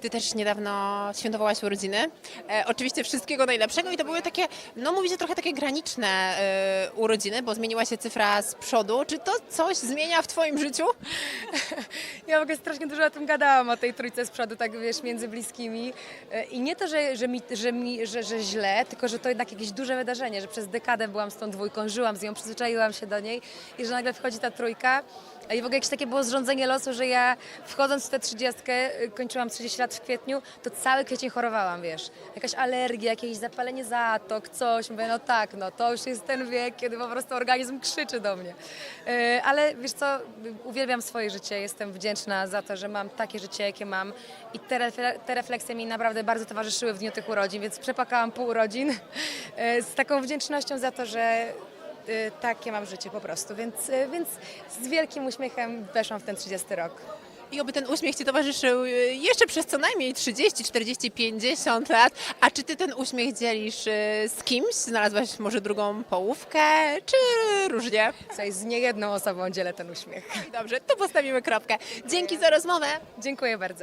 Ty też niedawno świętowałaś urodziny. E, oczywiście wszystkiego najlepszego i to były takie, no mówicie trochę takie graniczne e, urodziny, bo zmieniła się cyfra z przodu. Czy to coś zmienia w Twoim życiu? Ja w ogóle strasznie dużo o tym gadałam, o tej trójce z przodu, tak wiesz, między bliskimi. E, I nie to, że, że, mi, że, mi, że, że źle, tylko że to jednak jakieś duże wydarzenie, że przez dekadę byłam z tą dwójką, żyłam z nią, przyzwyczaiłam się do niej i że nagle wchodzi ta trójka. I w ogóle jakieś takie było zrządzenie losu, że ja wchodząc w tę trzydziestkę, y, kończyłam 30 lat w kwietniu, to cały kwiecień chorowałam, wiesz. Jakaś alergia, jakieś zapalenie zatok, coś. Mówię, no tak, no to już jest ten wiek, kiedy po prostu organizm krzyczy do mnie. Y, Ale wiesz co, uwielbiam swoje życie, jestem wdzięczna za to, że mam takie życie, jakie mam i te, te refleksje mi naprawdę bardzo towarzyszyły w dniu tych urodzin, więc przepakałam pół urodzin y, z taką wdzięcznością za to, że y, takie mam życie po prostu, więc, więc z wielkim uśmiechem weszłam w ten 30 rok. I oby ten uśmiech Ci towarzyszył e, jeszcze przez co najmniej 30, 40, 50 lat. A czy Ty ten uśmiech dzielisz e, z kimś? Znalazłaś może drugą połówkę, czy różnie? Słuchaj, z niejedną osobą dzielę ten uśmiech. Dobrze, to postawimy kropkę. Dzięki za rozmowę. Dziękuję bardzo.